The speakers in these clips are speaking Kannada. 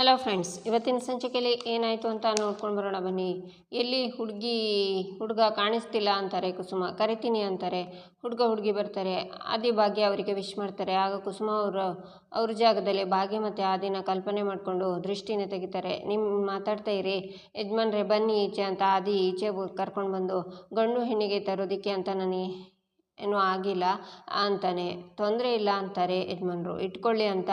ಹಲೋ ಫ್ರೆಂಡ್ಸ್ ಇವತ್ತಿನ ಸಂಚಿಕೆಯಲ್ಲಿ ಏನಾಯಿತು ಅಂತ ನೋಡ್ಕೊಂಡು ಬರೋಣ ಬನ್ನಿ. ಎಲ್ಲಿ ಹುಡುಗಿ, ಹುಡುಗ ಕಾಣಿಸ್ತಿಲ್ಲ ಅಂತಾರೆ, ಕುಸುಮ ಕರಿತೀನಿ ಅಂತಾರೆ, ಹುಡುಗ ಹುಡುಗಿ ಬರ್ತಾರೆ, ಆದಿ ಭಾಗ್ಯ ಅವರಿಗೆ ವಿಶ್ ಮಾಡ್ತಾರೆ, ಆಗ ಕುಸುಮ ಅವರು, ಅವ್ರ ಜಾಗದಲ್ಲಿ ಭಾಗ್ಯ ಮತ್ತು ಆದಿನ ಕಲ್ಪನೆ ಮಾಡಿಕೊಂಡು ದೃಷ್ಟಿನ ತೆಗಿತಾರೆ. ನಿಮ್ಮ ಮಾತಾಡ್ತಾ ಇರಿ, ಯಜಮಾನ್ರೆ ಬನ್ನಿ ಈಚೆ ಅಂತ ಆದಿ ಈಚೆ ಕರ್ಕೊಂಡು ಬಂದು ಗಂಡು ಹೆಣ್ಣಿಗೆ ತರೋದಕ್ಕೆ ಅಂತ ನನಗೆ ಏನೂ ಆಗಿಲ್ಲ ಅಂತಾನೆ. ತೊಂದರೆ ಇಲ್ಲ ಅಂತಾರೆ ಯಜಮಾನ್ರು. ಇಟ್ಕೊಳ್ಳಿ ಅಂತ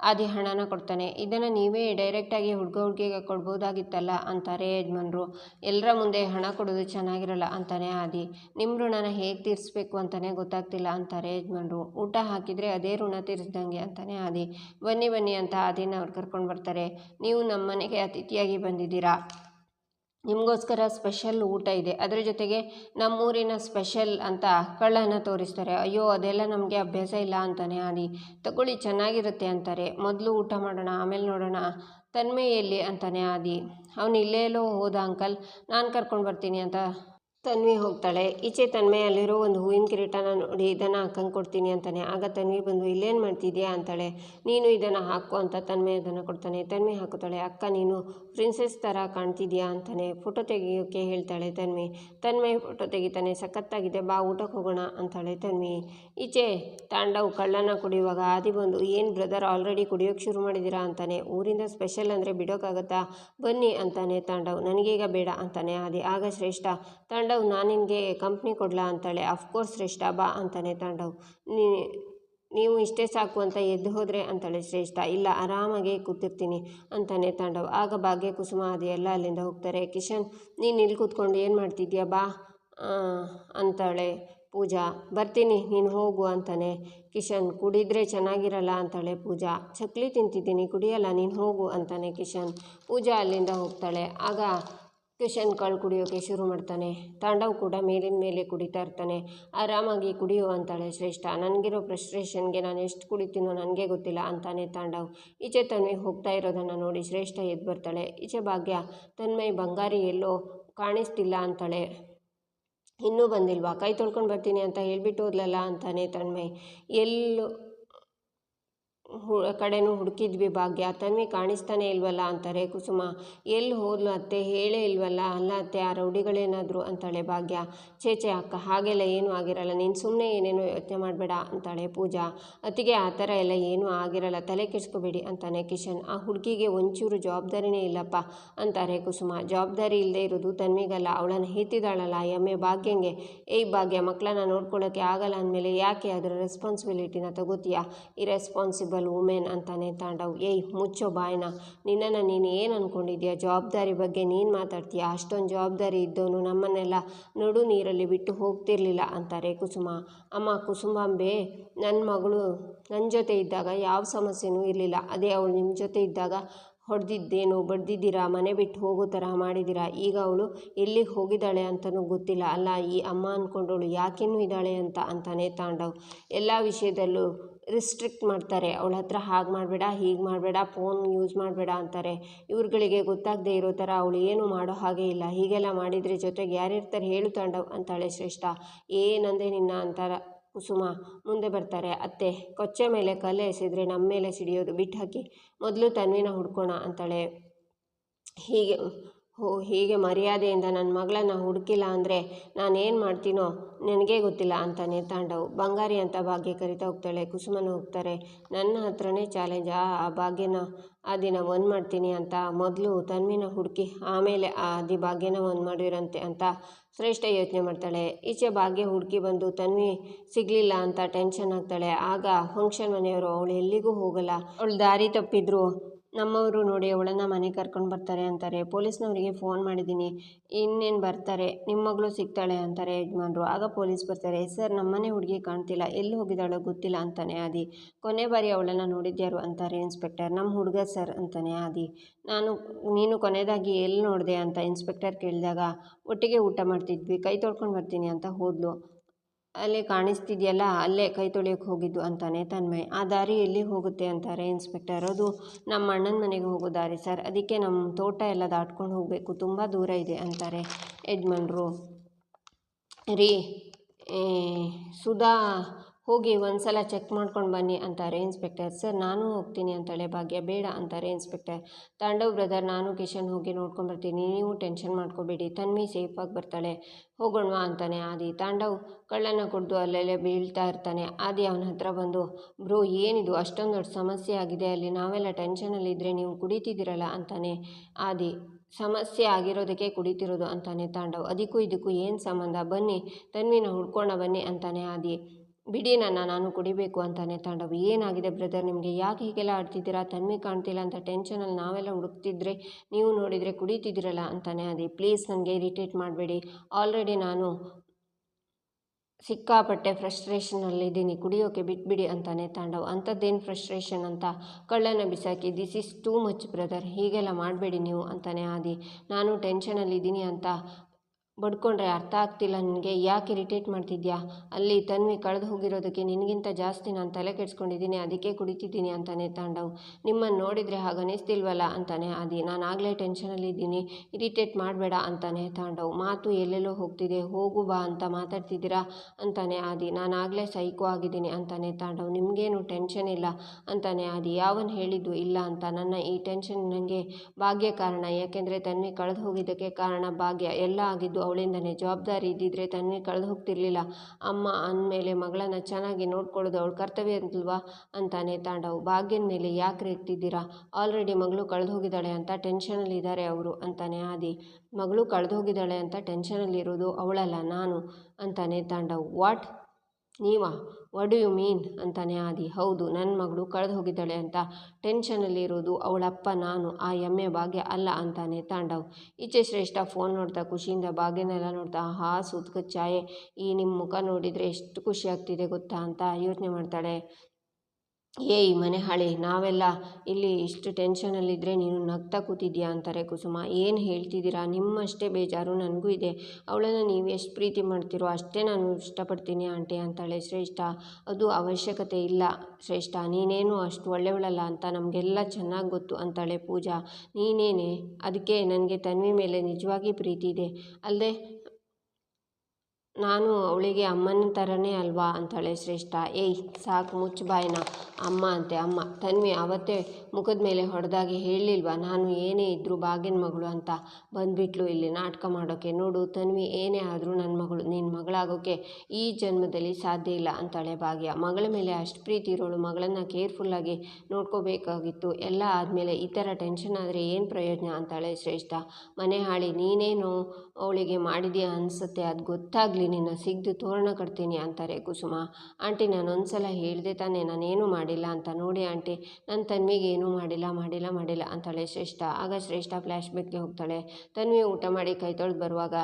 ಆದಿ ಹಣನ ಕೊಡ್ತಾನೆ. ಇದನ್ನು ನೀವೇ ಡೈರೆಕ್ಟಾಗಿ ಹುಡುಗ ಹುಡುಗಿಗೆ ಕೊಡ್ಬೋದಾಗಿತ್ತಲ್ಲ ಅಂತಾರೆ ಯಜಮಾನ್ರು. ಎಲ್ಲರ ಮುಂದೆ ಹಣ ಕೊಡೋದು ಚೆನ್ನಾಗಿರಲ್ಲ ಅಂತಾನೆ ಆದಿ. ನಿಮ್ಮ ಋಣನ ಹೇಗೆ ತೀರಿಸ್ಬೇಕು ಅಂತಲೇ ಗೊತ್ತಾಗ್ತಿಲ್ಲ ಅಂತಾರೆ ಯಜಮಾನ್ರು. ಊಟ ಹಾಕಿದರೆ ಅದೇ ಋಣ ತೀರಿಸ್ದಂಗೆ ಅಂತಾನೆ ಆದಿ. ಬನ್ನಿ ಬನ್ನಿ ಅಂತ ಆದಿನ ಅವ್ರು ಕರ್ಕೊಂಡು ಬರ್ತಾರೆ. ನೀವು ನಮ್ಮ ಮನೆಗೆ ಅತಿಥಿಯಾಗಿ ಬಂದಿದ್ದೀರಾ? ನಿಮಗೋಸ್ಕರ ಸ್ಪೆಷಲ್ ಊಟ ಇದೆ. ಅದರ ಜೊತೆಗೆ ನಮ್ಮೂರಿನ ಸ್ಪೆಷಲ್ ಅಂತ ಕಳ್ಳನ್ನು ತೋರಿಸ್ತಾರೆ. ಅಯ್ಯೋ, ಅದೆಲ್ಲ ನಮಗೆ ಅಭ್ಯಾಸ ಇಲ್ಲ ಅಂತಾನೆ ಆದಿ. ತಗೊಳ್ಳಿ, ಚೆನ್ನಾಗಿರುತ್ತೆ ಅಂತಾರೆ. ಮೊದಲು ಊಟ ಮಾಡೋಣ, ಆಮೇಲೆ ನೋಡೋಣ. ತನ್ಮೆಯಲ್ಲಿ ಅಂತಾನೆ ಆದಿ. ಅವನು ಇಲ್ಲೇ ಎಲ್ಲೋ ಹೋದ ಅಂಕಲ್, ನಾನು ಕರ್ಕೊಂಡು ಬರ್ತೀನಿ ಅಂತ ತನ್ವಿ ಹೋಗ್ತಾಳೆ. ಈಚೆ ತನ್ಮೆಯಲ್ಲಿರೋ ಒಂದು ಹೂವಿನ ಕಿರೀಟನ ನೋಡಿ ಇದನ್ನು ಹಾಕಂಗೆ ಕೊಡ್ತೀನಿ ಅಂತಾನೆ. ಆಗ ತನ್ವಿ ಬಂದು, ಇಲ್ಲೇನು ಮಾಡ್ತಿದ್ಯಾ? ಅಂತಾಳೆ. ನೀನು ಇದನ್ನು ಹಾಕು ಅಂತ ತನ್ಮೆ ಅದನ್ನು ಕೊಡ್ತಾನೆ. ತನ್ವಿ ಹಾಕುತ್ತಾಳೆ. ಅಕ್ಕ, ನೀನು ಪ್ರಿನ್ಸೆಸ್ ಥರ ಕಾಣ್ತಿದ್ಯಾ? ಅಂತಾನೆ. ಫೋಟೋ ತೆಗಿಯೋಕ್ಕೆ ಹೇಳ್ತಾಳೆ ತನ್ವಿ. ತನ್ಮಯ ಫೋಟೋ ತೆಗಿತಾನೆ. ಸಖತ್ತಾಗಿದೆ, ಬಾ ಊಟಕ್ಕೆ ಹೋಗೋಣ ಅಂತಾಳೆ ತನ್ವಿ. ಈಚೆ ತಾಂಡವ್ ಕಳ್ಳನ ಕುಡಿಯುವಾಗ ಆದಿ ಬಂದು, ಏನು ಬ್ರದರ್, ಆಲ್ರೆಡಿ ಕುಡಿಯೋಕ್ಕೆ ಶುರು ಮಾಡಿದ್ದೀರಾ? ಅಂತಾನೆ. ಊರಿಂದ ಸ್ಪೆಷಲ್ ಅಂದರೆ ಬಿಡೋಕ್ಕಾಗತ್ತಾ ಬನ್ನಿ ಅಂತಾನೆ ತಾಂಡವ್. ನನಗೀಗ ಬೇಡ ಅಂತಾನೆ ಆದಿ. ಆಗ ಶ್ರೇಷ್ಠ ತಾಂಡವ್, ನಾನು ನಿನಗೆ ಕಂಪ್ನಿ ಕೊಡಲಾ? ಅಂತಾಳೆ ಅಫ್ಕೋರ್ಸ್ ಶ್ರೇಷ್ಠ, ಬಾ, ಅಂತಾನೆ ತಾಂಡವ್. ನೀ, ನೀವು ಇಷ್ಟೇ ಸಾಕು ಅಂತ ಎದ್ದು ಹೋದರೆ? ಅಂತಾಳೆ, ಶ್ರೇಷ್ಠ, ಇಲ್ಲ, ಆರಾಮಾಗಿ ಕೂತಿರ್ತೀನಿ, ಅಂತಾನೆ ತಾಂಡವ್. ಆಗ ಭಾಗ್ಯ ಕುಸುಮ ಅದು ಎಲ್ಲ ಅಲ್ಲಿಂದ ಹೋಗ್ತಾರೆ, ಕಿಶನ್, ನೀನು ಇಲ್ಲಿ ಕೂತ್ಕೊಂಡು ಏನು ಮಾಡ್ತಿದ್ಯಾ, ಬಾ ಅಂತಾಳೆ ಪೂಜಾ. ಬರ್ತೀನಿ, ನೀನು ಹೋಗು, ಅಂತಾನೆ ಕಿಶನ್. ಕುಡಿದ್ರೆ ಚೆನ್ನಾಗಿರಲ್ಲ, ಅಂತಾಳೆ ಪೂಜಾ. ಚಕ್ಲಿ ತಿಂತಿದ್ದೀನಿ, ಕುಡಿಯಲ್ಲ, ನೀನು ಹೋಗು, ಅಂತಾನೆ ಕಿಶನ್. ಪೂಜಾ ಅಲ್ಲಿಂದ ಹೋಗ್ತಾಳೆ. ಆಗ ಕಿಶನ್ ಕಾಳು ಕುಡಿಯೋಕ್ಕೆ ಶುರು ಮಾಡ್ತಾನೆ. ತಾಂಡವ್ ಕೂಡ ಮೇಲಿನ ಮೇಲೆ ಕುಡಿತಾ ಇರ್ತಾನೆ. ಆರಾಮಾಗಿ ಕುಡಿಯೋ ಅಂತಾಳೆ ಶ್ರೇಷ್ಠ. ನನಗಿರೋ ಫ್ರಸ್ಟ್ರೇಷನ್ಗೆ ನಾನು ಎಷ್ಟು ಕುಡಿತೀನೋ ನನಗೆ ಗೊತ್ತಿಲ್ಲ ಅಂತಾನೆ ತಾಂಡವ್. ಈಚೆ ತನ್ಮೆ ಹೋಗ್ತಾ ಇರೋದನ್ನು ನೋಡಿ ಶ್ರೇಷ್ಠ ಎದ್ದು ಬರ್ತಾಳೆ. ಈಚೆ ಭಾಗ್ಯ ತನ್ಮೈ ಬಂಗಾರಿ ಎಲ್ಲೋ ಕಾಣಿಸ್ತಿಲ್ಲ ಅಂತಾಳೆ. ಇನ್ನೂ ಬಂದಿಲ್ವಾ? ಕೈ ತೊಳ್ಕೊಂಡು ಬರ್ತೀನಿ ಅಂತ ಹೇಳ್ಬಿಟ್ಟು ಹೋದ್ಲಲ್ಲ ಅಂತಾನೆ ತನ್ಮೈ ಎಲ್ಲೂ ಹು, ಕಡೆನೂ ಹುಡುಕಿದ್ವಿ ಭಾಗ್ಯ. ತನ್ವಿ ಕಾಣಿಸ್ತಾನೆ ಇಲ್ವಲ್ಲ ಅಂತಾರೆ. ಕುಸುಮ, ಎಲ್ಲಿ ಹೋದ್ಲು ಅತ್ತೆ? ಹೇಳೇ ಇಲ್ವಲ್ಲ? ಅಲ್ಲ ಅತ್ತೆ, ಆ ರೌಡಿಗಳೇನಾದರೂ? ಅಂತಾಳೆ ಭಾಗ್ಯ. ಚೇಚೆ ಅಕ್ಕ, ಹಾಗೆಲ್ಲ ಏನೂ ಆಗಿರಲ್ಲ. ನೀನು ಸುಮ್ಮನೆ ಏನೇನೋ ಯೋಚನೆ ಮಾಡಬೇಡ, ಅಂತಾಳೆ ಪೂಜಾ. ಅತ್ತಿಗೆ ಆ ಥರ ಎಲ್ಲ ಏನೂ ಆಗಿರಲ್ಲ. ತಲೆ ಕೆಡಿಸ್ಕೋಬೇಡಿ, ಅಂತಾನೆ ಕಿಶನ್. ಆ ಹುಡುಗಿಗೆ ಒಂಚೂರು ಜವಾಬ್ದಾರಿನೇ ಇಲ್ಲಪ್ಪ, ಅಂತಾರೆ ಕುಸುಮ. ಜವಾಬ್ದಾರಿ ಇಲ್ಲದೆ ಇರೋದು ತನ್ವಿಗಲ್ಲ ಅವಳನ್ನು ಹೇತಿದಾಳಲ್ಲ ಎಮ್ಮೆ ಭಾಗ್ಯಂಗೆ, ಏಯ್ ಭಾಗ್ಯ ಮಕ್ಕಳನ್ನ ನೋಡ್ಕೊಳ್ಳೋಕ್ಕೆ ಆಗಲ್ಲ ಅಂದಮೇಲೆ ಯಾಕೆ ಅದರ ರೆಸ್ಪಾನ್ಸಿಬಿಲಿಟಿನ ತಗೋತೀಯಾ? ಇರೆಸ್ಪಾನ್ಸಿಬಲ್ ವುಮೆನ್ ಅಂತಾನೆ ತಾಂಡವ್. ಏಯ್, ಮುಚ್ಚೋ ಬಾಯ್ನ. ನಿನ್ನನ್ನು ನೀನು ಏನು ಅಂದ್ಕೊಂಡಿದ್ಯಾ ಜವಾಬ್ದಾರಿ ಬಗ್ಗೆ ನೀನು ಮಾತಾಡ್ತೀಯ? ಅಷ್ಟೊಂದು ಜವಾಬ್ದಾರಿ ಇದ್ದವನು ನಮ್ಮನ್ನೆಲ್ಲ ನಡು ನೀರಲ್ಲಿ ಬಿಟ್ಟು ಹೋಗ್ತಿರ್ಲಿಲ್ಲ ಅಂತಾರೆ ಕುಸುಮ. ಅಮ್ಮ ಕುಸುಮಾಂಬೆ ನನ್ನ ಮಗಳು ನನ್ನ ಜೊತೆ ಇದ್ದಾಗ ಯಾವ ಸಮಸ್ಯೆನೂ ಇರಲಿಲ್ಲ. ಅದೇ ಅವಳು ನಿಮ್ಮ ಜೊತೆ ಇದ್ದಾಗ ಹೊಡೆದಿದ್ದೇನು, ಬಡ್ದಿದ್ದೀರಾ, ಮನೆ ಬಿಟ್ಟು ಹೋಗೋ ಥರ ಮಾಡಿದ್ದೀರಾ? ಈಗ ಅವಳು ಎಲ್ಲಿಗೆ ಹೋಗಿದ್ದಾಳೆ ಅಂತಲೂ ಗೊತ್ತಿಲ್ಲ. ಅಲ್ಲ, ಈ ಅಮ್ಮ ಅಂದ್ಕೊಂಡವಳು ಯಾಕಿನ್ನೂ ಇದ್ದಾಳೆ ಅಂತ ಅಂತಾನೆ ತಾಂಡವ್. ಎಲ್ಲ ವಿಷಯದಲ್ಲೂ ರಿಸ್ಟ್ರಿಕ್ಟ್ ಮಾಡ್ತಾರೆ. ಅವಳ ಹತ್ರ ಹಾಗೆ ಮಾಡಬೇಡ, ಹೀಗೆ ಮಾಡಬೇಡ ಫೋನ್ ಯೂಸ್ ಮಾಡಬೇಡ ಅಂತಾರೆ. ಇವ್ರುಗಳಿಗೆ ಗೊತ್ತಾಗದೇ ಇರೋ ಥರ ಅವಳು ಏನು ಮಾಡೋ ಹಾಗೆ ಇಲ್ಲ. ಹೀಗೆಲ್ಲ ಮಾಡಿದರೆ ಜೊತೆಗೆ ಯಾರಿರ್ತಾರೆ ಹೇಳು ತಾಂಡವ್ ಅಂತಾಳೆ ಶ್ರೇಷ್ಠ. ಏನಂದೆ ನಿನ್ನ ಅಂತಾರ ಕುಸುಮ. ಮುಂದೆ ಬರ್ತಾರೆ, ಅತ್ತೆ, ಕೊಚ್ಚೆ ಮೇಲೆ ಕಲೆ ಎಸೆದ್ರೆ ನಮ್ಮ ಮೇಲೆ ಸಿಡಿಯೋದು ಬಿಟ್ಟು ಹಾಕಿ. ಮೊದಲು ತನ್ವಿನ ಹುಡ್ಕೋಣ ಅಂತಾಳೆ. ಹೀಗೆ ಹೋ ಹೀಗೆ ಮರ್ಯಾದೆಯಿಂದ ನನ್ನ ಮಗಳನ್ನು ಹುಡುಕಿಲ್ಲ ಅಂದರೆ ನಾನೇನು ಮಾಡ್ತೀನೋ ನನಗೇ ಗೊತ್ತಿಲ್ಲ ಅಂತಾನೆ ತಾಂಡವ್ ಬಂಗಾರಿ ಅಂತ ಭಾಗ್ಯ ಕರಿತಾ ಹೋಗ್ತಾಳೆ. ಕುಸುಮನ ಹೋಗ್ತಾರೆ. ನನ್ನ ಹತ್ರನೇ ಚಾಲೆಂಜ್ ಆ ಭಾಗ್ಯನ ಆ ದಿನ ಒಂದು ಮಾಡ್ತೀನಿ ಅಂತ ಮೊದಲು ತನ್ವಿನ ಹುಡುಕಿ ಆಮೇಲೆ ಆ ಆದಿ ಭಾಗ್ಯನ ಒಂದು ಮಾಡಿರಂತೆ ಅಂತ ಶ್ರೇಷ್ಠ ಯೋಚನೆ ಮಾಡ್ತಾಳೆ. ಈಚೆ ಭಾಗ್ಯ ಹುಡುಕಿ ಬಂದು ತನ್ವಿ ಸಿಗಲಿಲ್ಲ ಅಂತ ಟೆನ್ಷನ್ ಆಗ್ತಾಳೆ. ಆಗ ಫಂಕ್ಷನ್ ಮನೆಯವರು ಅವಳು ಎಲ್ಲಿಗೂ ಹೋಗಲ್ಲ. ಅವಳು ದಾರಿ ತಪ್ಪಿದ್ರು ನಮ್ಮವರು ನೋಡಿ ಅವಳನ್ನು ಮನೆಗೆ ಕರ್ಕೊಂಡು ಬರ್ತಾರೆ ಅಂತಾರೆ. ಪೊಲೀಸ್ನವರಿಗೆ ಫೋನ್ ಮಾಡಿದ್ದೀನಿ. ಇನ್ನೇನು ಬರ್ತಾರೆ? ನಿಮ್ಮ ಮಗಳು ಸಿಗ್ತಾಳೆ ಅಂತಾರೆ ಯಜಮಾನ್ರು. ಆಗ ಪೊಲೀಸ್ ಬರ್ತಾರೆ. ಸರ್, ನಮ್ಮನೆ ಹುಡುಗಿ ಕಾಣ್ತಿಲ್ಲ. ಎಲ್ಲಿ ಹೋಗಿದ್ದಾಳೋ ಗೊತ್ತಿಲ್ಲ ಅಂತಾನೆ ಆದಿ. ಕೊನೆ ಬಾರಿ ಅವಳನ್ನು ನೋಡಿದ್ಯಾರು ಅಂತಾರೆ ಇನ್ಸ್ಪೆಕ್ಟರ್. ನಮ್ಮ ಹುಡುಗ ಸರ್ ಅಂತಾನೆ ಆದಿ. ನಾನು, ನೀನು ಕೊನೆಯದಾಗಿ ಎಲ್ಲಿ ನೋಡಿದೆ ಅಂತ ಇನ್ಸ್ಪೆಕ್ಟರ್ ಕೇಳಿದಾಗ, ಒಟ್ಟಿಗೆ ಊಟ ಮಾಡ್ತಿದ್ವಿ. ಕೈ ತೊಳ್ಕೊಂಡು ಬರ್ತೀನಿ ಅಂತ ಹೋದ್ಲು. ಅಲ್ಲೇ ಕಾಣಿಸ್ತಿದೆಯಲ್ಲ, ಅಲ್ಲೇ ಕೈ ತೊಳೆಯೋಕ್ಕೆ ಹೋಗಿದ್ದು ಅಂತಾನೆ ತನ್ಮಯ್. ಆ ದಾರಿ ಎಲ್ಲಿ ಹೋಗುತ್ತೆ ಅಂತಾರೆ ಇನ್ಸ್ಪೆಕ್ಟರ್? ಅದು ನಮ್ಮ ಅಣ್ಣನ ಮನೆಗೆ ಹೋಗೋ ದಾರಿ ಸರ್. ಅದಕ್ಕೆ ನಮ್ಮ ತೋಟ ಎಲ್ಲ ದಾಟ್ಕೊಂಡು ಹೋಗಬೇಕು. ತುಂಬ ದೂರ ಇದೆ ಅಂತಾರೆ ಯಜಮಾನ್ರು. ರೀ ಸುಧಾ ಹೋಗಿ ಒಂದು ಸಲ ಚೆಕ್ ಮಾಡ್ಕೊಂಡು ಬನ್ನಿ ಅಂತಾರೆ ಇನ್ಸ್ಪೆಕ್ಟರ್ ಸರ್, ನಾನು ಹೋಗ್ತೀನಿ ಅಂತಾಳೆ, ಭಾಗ್ಯ, ಬೇಡ ಅಂತಾರೆ ಇನ್ಸ್ಪೆಕ್ಟರ್ ತಾಂಡವ್ ಬ್ರದರ್ ನಾನು ಕಿಶನ್ ಹೋಗಿ ನೋಡ್ಕೊಂಬರ್ತೀನಿ ನೀವು ಟೆನ್ಷನ್ ಮಾಡ್ಕೋಬೇಡಿ. ತನ್ವಿ ಸೇಫಾಗಿ ಬರ್ತಾಳೆ. ಹೋಗೋಣವಾ ಅಂತಾನೆ ಆದಿ. ತಾಂಡವ್ ಕಳ್ಳನ ಕುಡ್ದು ಅಲ್ಲಲ್ಲೇ ಬೀಳ್ತಾ ಇರ್ತಾನೆ. ಆದಿ ಅವನ ಹತ್ರ ಬಂದು, ಬ್ರೋ, ಏನಿದು? ಅಷ್ಟೊಂದು ದೊಡ್ಡ ಸಮಸ್ಯೆ ಆಗಿದೆ. ಅಲ್ಲಿ ನಾವೆಲ್ಲ ಟೆನ್ಷನಲ್ಲಿದ್ದರೆ ನೀವು ಕುಡಿತಿದ್ದೀರಲ್ಲ? ಅಂತಾನೆ ಆದಿ. ಸಮಸ್ಯೆ ಆಗಿರೋದಕ್ಕೆ ಕುಡಿತಿರೋದು ಅಂತಾನೆ ತಾಂಡವ್. ಅದಕ್ಕೂ ಇದಕ್ಕೂ ಏನು ಸಂಬಂಧ? ಬನ್ನಿ, ತನ್ವಿನ ಹುಡ್ಕೊಂಡ ಬನ್ನಿ ಅಂತಾನೆ ಆದಿ. ಬಿಡಿ ನನ್ನ, ನಾನು ಕುಡಿಬೇಕು ಅಂತಾನೆ ತಾಂಡವ್. ಏನಾಗಿದೆ ಬ್ರದರ್ ನಿಮಗೆ ಯಾಕೆ ಹೀಗೆಲ್ಲ ಆಡ್ತಿದ್ದೀರಾ? ತನ್ಮೆ ಕಾಣ್ತಿಲ್ಲ ಅಂತ ಟೆನ್ಷನಲ್ಲಿ ನಾವೆಲ್ಲ ಹುಡುಕ್ತಿದ್ರೆ, ನೀವು ನೋಡಿದರೆ ಕುಡಿತಿದ್ದೀರಲ್ಲ ಅಂತಾನೆ ಆದಿ ಪ್ಲೀಸ್ ನನಗೆ ಇರಿಟೇಟ್ ಮಾಡಬೇಡಿ. ಆಲ್ರೆಡಿ ನಾನು ಸಿಕ್ಕಾಪಟ್ಟೆ ಫ್ರಸ್ಟ್ರೇಷನಲ್ಲಿದ್ದೀನಿ ಕುಡಿಯೋಕೆ ಬಿಟ್ಬಿಡಿ ಅಂತಾನೆ ತಾಂಡವ್. ಅಂಥದ್ದೇನು ಫ್ರಸ್ಟ್ರೇಷನ್ ಅಂತ? ಕಳ್ಳನ ಬಿಸಾಕಿ this is too much brother ಹೀಗೆಲ್ಲ ಮಾಡಬೇಡಿ ನೀವು ಅಂತಾನೆ ಆದಿ. ನಾನು ಟೆನ್ಷನಲ್ಲಿದ್ದೀನಿ ಅಂತ ಬಡ್ಕೊಂಡ್ರೆ ಅರ್ಥ ಆಗ್ತಿಲ್ಲ ನಿನಗೆ, ಯಾಕೆ ಇರಿಟೇಟ್ ಮಾಡ್ತಿದ್ಯಾ? ಅಲ್ಲಿ ತನ್ವಿ ಕಳೆದು ಹೋಗಿರೋದಕ್ಕೆ ನಿನಗಿಂತ ಜಾಸ್ತಿ ನಾನು ತಲೆ ಕೆಡ್ಸ್ಕೊಂಡಿದ್ದೀನಿ, ಅದಕ್ಕೆ ಕುಡಿತಿದ್ದೀನಿ ಅಂತಾನೆ ತಾಂಡವ್. ನಿಮ್ಮನ್ನು ನೋಡಿದರೆ ಹಾಗನಿಸ್ತಿಲ್ವಲ್ಲ ಅಂತಾನೆ ಆದಿ. ನಾನು ಆಗಲೇ ಟೆನ್ಷನಲ್ಲಿದ್ದೀನಿ ಇರಿಟೇಟ್ ಮಾಡಬೇಡ ಅಂತಾನೆ ತಾಂಡವ್. ಮಾತು ಎಲ್ಲೆಲ್ಲೋ ಹೋಗ್ತಿದೆ, ಹೋಗು ಬಾ ಅಂತ ಮಾತಾಡ್ತಿದ್ದೀರಾ ಅಂತಾನೆ ಆದಿ. ನಾನು ಆಗಲೇ ಸೈಕೋ ಆಗಿದ್ದೀನಿ ಅಂತಾನೆ ತಾಂಡವ್. ನಿಮಗೇನು ಟೆನ್ಷನ್ ಇಲ್ಲ ಅಂತಾನೆ ಆದಿ. ಯಾವನ್ ಹೇಳಿದ್ದು ಇಲ್ಲ ಅಂತ. ನನ್ನ ಈ ಟೆನ್ಷನ್ ನನಗೆ ಭಾಗ್ಯ ಕಾರಣ. ಯಾಕೆಂದರೆ ತನ್ವಿ ಕಳೆದು ಹೋಗಿದ್ದಕ್ಕೆ ಕಾರಣ ಭಾಗ್ಯ. ಎಲ್ಲ ಆಗಿದ್ದು ಅವಳಿಂದನೇ ಜವಾಬ್ದಾರಿ ಇದ್ದಿದ್ರೆ ತನ್ವಿ ಕಳೆದು ಹೋಗ್ತಿರ್ಲಿಲ್ಲ. ಅಮ್ಮ ಅಂದಮೇಲೆ ಮಗಳನ್ನು ಚೆನ್ನಾಗಿ ನೋಡ್ಕೊಳ್ಳೋದು ಅವಳ ಕರ್ತವ್ಯ ಅಂತಲ್ವಾ ಅಂತಾನೆ ತಾಂಡವು. ಭಾಗ್ಯನ ಮೇಲೆ ಯಾಕೆ ರೇಗ್ತಿದ್ದೀರಾ ಆಲ್ರೆಡಿ ಮಗಳು ಕಳೆದು ಹೋಗಿದ್ದಾಳೆ ಅಂತ ಟೆನ್ಷನಲ್ಲಿದ್ದಾರೆ ಅವರು, ಅಂತಾನೆ ಆದಿ. ಮಗಳು ಕಳೆದು ಹೋಗಿದ್ದಾಳೆ ಅಂತ ಟೆನ್ಷನಲ್ಲಿರೋದು ಅವಳಲ್ಲ ನಾನು, ಅಂತಾನೆ ತಾಂಡವ್. ವಾಟ್ ನೀವಾ ವಾಟ್ ಯು ಮೀನ್ ಅಂತಾನೆ ಆದಿ. ಹೌದು ನನ್ನ ಮಗಳು ಕಳೆದು ಹೋಗಿದ್ದಾಳೆ ಅಂತ ಟೆನ್ಷನಲ್ಲಿರೋದು ಅವಳಪ್ಪ ನಾನು. ಆ ಎಮ್ಮೆ ಭಾಗ್ಯ ಅಲ್ಲ, ಅಂತಾನೆ ತಾಂಡವ್. ಈಚೆ ಶ್ರೇಷ್ಠ ಫೋನ್ ನೋಡ್ತಾ ಖುಷಿಯಿಂದ ಭಾಗ್ಯನೆಲ್ಲ ನೋಡ್ತಾ ಹಾ ಸುತ್ಕ ಛಾಯೆ ಈ ನಿಮ್ಮ ಮುಖ ನೋಡಿದರೆ ಎಷ್ಟು ಖುಷಿ ಆಗ್ತಿದೆ ಗೊತ್ತಾ? ಅಂತ ಯೋಚನೆ ಮಾಡ್ತಾಳೆ. ಏಯ್, ಮನೆ ಹಳೆ, ನಾವೆಲ್ಲ ಇಲ್ಲಿ ಇಷ್ಟು ಟೆನ್ಷನಲ್ಲಿದ್ದರೆ ನೀನು ನಗ್ತಾ ಕೂತಿದ್ಯಾ ಅಂತಾರೆ ಕುಸುಮ. ಏನು ಹೇಳ್ತಿದ್ದೀರಾ? ನಿಮ್ಮಷ್ಟೇ ಬೇಜಾರು, ನನಗೂ ಇದೆ. ಅವಳನ್ನು ನೀವು ಎಷ್ಟು ಪ್ರೀತಿ ಮಾಡ್ತೀರೋ ಅಷ್ಟೇ ನಾನು ಇಷ್ಟಪಡ್ತೀನಿ ಆಂಟಿ ಅಂತಾಳೆ ಶ್ರೇಷ್ಠ. ಅದು ಅವಶ್ಯಕತೆ ಇಲ್ಲ. ಶ್ರೇಷ್ಠ, ನೀನೇನು ಅಷ್ಟು ಒಳ್ಳೆಯವಳಲ್ಲ ಅಂತ ನಮಗೆಲ್ಲ ಚೆನ್ನಾಗಿ ಗೊತ್ತು ಅಂತಾಳೆ ಪೂಜಾ. ನೀನೇನೆ? ಅದಕ್ಕೆ ನನಗೆ ತನ್ವಿ ಮೇಲೆ ನಿಜವಾಗಿ ಪ್ರೀತಿ ಇದೆ. ಅಲ್ಲದೆ ನಾನು ಅವಳಿಗೆ ಅಮ್ಮನ ಥರನೇ ಅಲ್ವಾ? ಅಂತಾಳೆ ಶ್ರೇಷ್ಠ. ಏಯ್, ಸಾಕು, ಮುಚ್ಚು ಬಾಯಿನ. ಅಮ್ಮ ಅಂತೆ, ಅಮ್ಮ. ತನ್ವಿ ಅವತ್ತೇ ಮುಖದ ಮೇಲೆ ಹೊಡೆದಾಗೆ ಹೇಳಿಲ್ವಾ? ನಾನು ಏನೇ ಇದ್ದರೂ ಬಾಗಿನ ಮಗಳು ಅಂತ ಬಂದುಬಿಟ್ಲು ಇಲ್ಲಿ ನಾಟಕ ಮಾಡೋಕ್ಕೆ ನೋಡು, ತನ್ವಿ ಏನೇ ಆದರೂ ನನ್ನ ಮಗಳು ನಿನ್ನ ಮಗಳಾಗೋಕ್ಕೆ ಈ ಜನ್ಮದಲ್ಲಿ ಸಾಧ್ಯ ಇಲ್ಲ ಅಂತಾಳೆ ಭಾಗ್ಯ. ಮಗಳ ಮೇಲೆ ಅಷ್ಟು ಪ್ರೀತಿ ಇರೋಳು, ಮಗಳನ್ನು ಕೇರ್ಫುಲ್ಲಾಗಿ ನೋಡ್ಕೋಬೇಕಾಗಿತ್ತು. ಎಲ್ಲ ಆದಮೇಲೆ ಈ ಥರ ಟೆನ್ಷನ್ ಆದರೆ ಏನು ಪ್ರಯೋಜನ? ಅಂತಾಳೆ ಶ್ರೇಷ್ಠ. ಮನೆ ಹಾಳಿ, ನೀನೇನು ಅವಳಿಗೆ ಮಾಡಿದ್ಯಾ ಅನಿಸುತ್ತೆ? ಅದು ಗೊತ್ತಾಗಲಿ ನಿನ್ನ ಸಿಗ್ದು ತೋರಣ ಕಟ್ತೀನಿ ಅಂತಾರೆ ಕುಸುಮ. ಆಂಟಿ ನಾನು ಒಂದ್ಸಲ ಹೇಳಿದೆ ತಾನೇ, ನಾನೇನು ಮಾಡಿಲ್ಲ ಅಂತ. ನೋಡಿ ಆಂಟಿ ನನ್ನ ತನ್ವಿಗೆ ಏನೂ ಮಾಡಿಲ್ಲ ಮಾಡಿಲ್ಲ ಮಾಡಿಲ್ಲ ಅಂತಾಳೆ ಶ್ರೇಷ್ಠ. ಆಗ ಶ್ರೇಷ್ಠ ಫ್ಲ್ಯಾಶ್ ಬ್ಯಾಕ್ಗೆ ಹೋಗ್ತಾಳೆ. ತನ್ವಿ, ಊಟ ಮಾಡಿ ಕೈ ತೊಳೆದು ಬರುವಾಗ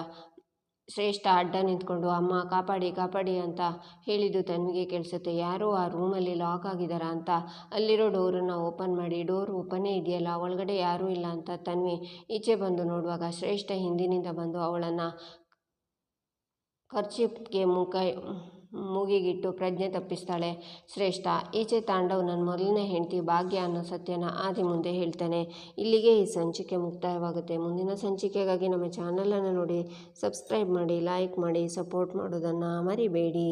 ಶ್ರೇಷ್ಠ ಅಡ್ಡ ನಿಂತ್ಕೊಂಡು, ಅಮ್ಮ, ಕಾಪಾಡಿ ಕಾಪಾಡಿ ಅಂತ ಹೇಳಿದ್ದು ತನ್ವಿಗೆ ಕೇಳಿಸುತ್ತೆ. ಯಾರೋ ಆ ರೂಮಲ್ಲಿ ಲಾಕ್ ಆಗಿದಾರ ಅಂತ. ಅಲ್ಲಿರೋ ಡೋರನ್ನು ಓಪನ್ ಮಾಡಿ, ಡೋರ್ ಓಪನೇ ಇದೆಯಲ್ಲ, ಒಳಗಡೆ ಯಾರೂ ಇಲ್ಲ ಅಂತ ತನ್ವಿ ಈಚೆ ಬಂದು ನೋಡುವಾಗ ಶ್ರೇಷ್ಠ ಹಿಂದಿನಿಂದ ಬಂದು ಅವಳನ್ನು ಖರ್ಚಿಪ್ಗೆ ಮುಖ, ಮೂಗಿಗಿಟ್ಟು ಪ್ರಜ್ಞೆ ತಪ್ಪಿಸ್ತಾಳೆ. ಶ್ರೇಷ್ಠ, ಈಚೆ ತಾಂಡವ್ ನನ್ನ ಮೊದಲನೇ ಹೆಂಡತಿ ಭಾಗ್ಯ ಅನ್ನೋ ಸತ್ಯನ ಆದಿ ಮುಂದೆ ಹೇಳ್ತೇನೆ. ಇಲ್ಲಿಗೆ ಈ ಸಂಚಿಕೆ ಮುಕ್ತಾಯವಾಗುತ್ತೆ. ಮುಂದಿನ ಸಂಚಿಕೆಗಾಗಿ ನಮ್ಮ ಚಾನಲನ್ನು ನೋಡಿ, ಸಬ್ಸ್ಕ್ರೈಬ್ ಮಾಡಿ, ಲೈಕ್ ಮಾಡಿ, ಸಪೋರ್ಟ್ ಮಾಡೋದನ್ನು ಮರಿಬೇಡಿ.